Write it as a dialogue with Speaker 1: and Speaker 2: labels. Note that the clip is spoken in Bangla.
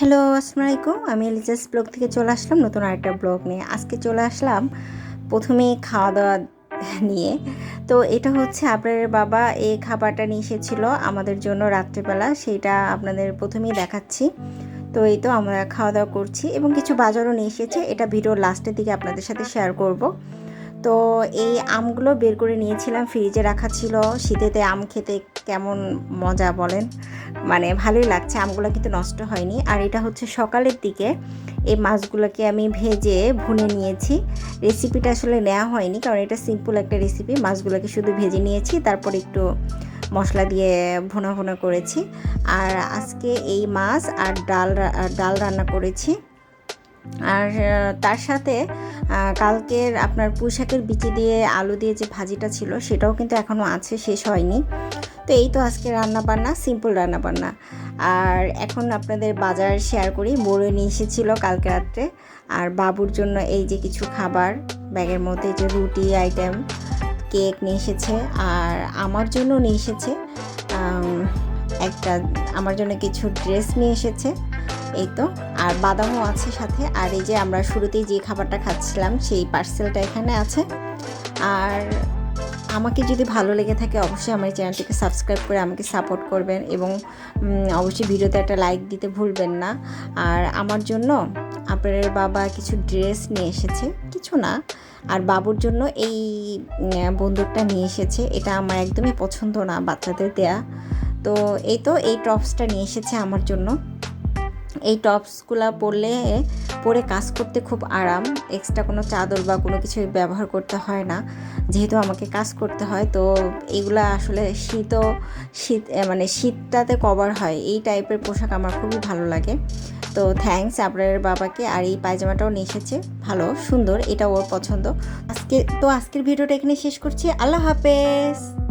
Speaker 1: হ্যালো, আসসালামু আলাইকুম। আমি এলিজাস ব্লগ থেকে চলে আসলাম নতুন আরেকটা ব্লগ নিয়ে। আজকে চলে আসলাম প্রথমেই খাওয়া দাওয়া নিয়ে। তো এটা হচ্ছে আপনার বাবা এই খাবারটা নিয়ে এসেছিল আমাদের জন্য রাত্রেবেলা। সেটা আপনাদের প্রথমেই দেখাচ্ছি। তো এই তো আমরা খাওয়া দাওয়া করছি এবং কিছু বাজারও নিয়ে এসেছে। এটা ভিডিওর লাস্টের দিকে আপনাদের সাথে শেয়ার করব। তো এই আমগুলো বের করে নিয়েছিলাম, ফ্রিজে রাখা ছিল। শীতেতে আম খেতে কেমন মজা বলেন? মানে ভালোই লাগছে, আমগুলো কিন্তু নষ্ট হয়নি। আর এটা হচ্ছে সকালের দিকে, এই মাছগুলোকে আমি ভেজে ভুনে নিয়েছি। রেসিপিটা আসলে নেওয়া হয়নি, কারণ এটা সিম্পল একটা রেসিপি মাছগুলোকে শুধু ভেজে নিয়েছি, তারপর একটু মশলা দিয়ে ভুনা ভুনা করেছি। আর আজকে এই মাছ আর ডাল ডাল রান্না করেছি। আর তার সাথে কালকের আপনার পুঁইশাকের বিচি দিয়ে আলু দিয়ে যে ভাজিটা ছিল, সেটাও কিন্তু এখনও আছে, শেষ হয়নি। তো এই তো আজকে রান্না বান্না সিম্পল রান্না বান্না আর এখন আপনাদের বাজার শেয়ার করি, বড়ে নিয়ে এসেছিল কালকে রাত্রে। আর বাবুর জন্য এই যে কিছু খাবার, ব্যাগের মধ্যে যে রুটি আইটেম কেক নিয়ে এসেছে। আর আমার জন্য নিয়ে এসেছে একটা, আমার জন্য কিছু ড্রেস নিয়ে এসেছে। এই তো, আর বাদামও আছে সাথে, আর এই যে আমরা শুরুতেই যে খাবারটা খাচ্ছিলাম, সেই পার্সেলটা এখানে আছে। আর আমাকে যদি ভালো লেগে থাকে, অবশ্যই আমার চ্যানেলটিকে সাবস্ক্রাইব করে আমাকে সাপোর্ট করবেন এবং অবশ্যই ভিডিওতে একটা লাইক দিতে ভুলবেন না। আর আমার জন্য আপনার বাবা কিছু ড্রেস নিয়ে এসেছে, কিছু না। আর বাবুর জন্য এই বন্দুকটা নিয়ে এসেছে, এটা আমার একদমই পছন্দ না বাচ্চাদের দেয়া। তো এই তো, এই টপসটা নিয়ে এসেছে আমার জন্য। এই টপসগুলো পরলে পরে কাজ করতে খুব আরাম এক্সট্রা কোনো চাদর বা কোনো কিছু ব্যবহার করতে হয় না। যেহেতু আমাকে কাজ করতে হয়, তো এইগুলা আসলে শীতও শীত মানে শীতটাতে কভার হয়। এই টাইপের পোশাক আমার খুবই ভালো লাগে। তো থ্যাঙ্কস আপনার বাবাকে আর এই পায়জামাটাও নিয়ে এসেছে। ভালো, সুন্দর এটা ওর পছন্দ। আজকে, তো আজকের ভিডিওটা এখানে শেষ করছি। আল্লাহ হাফেজ!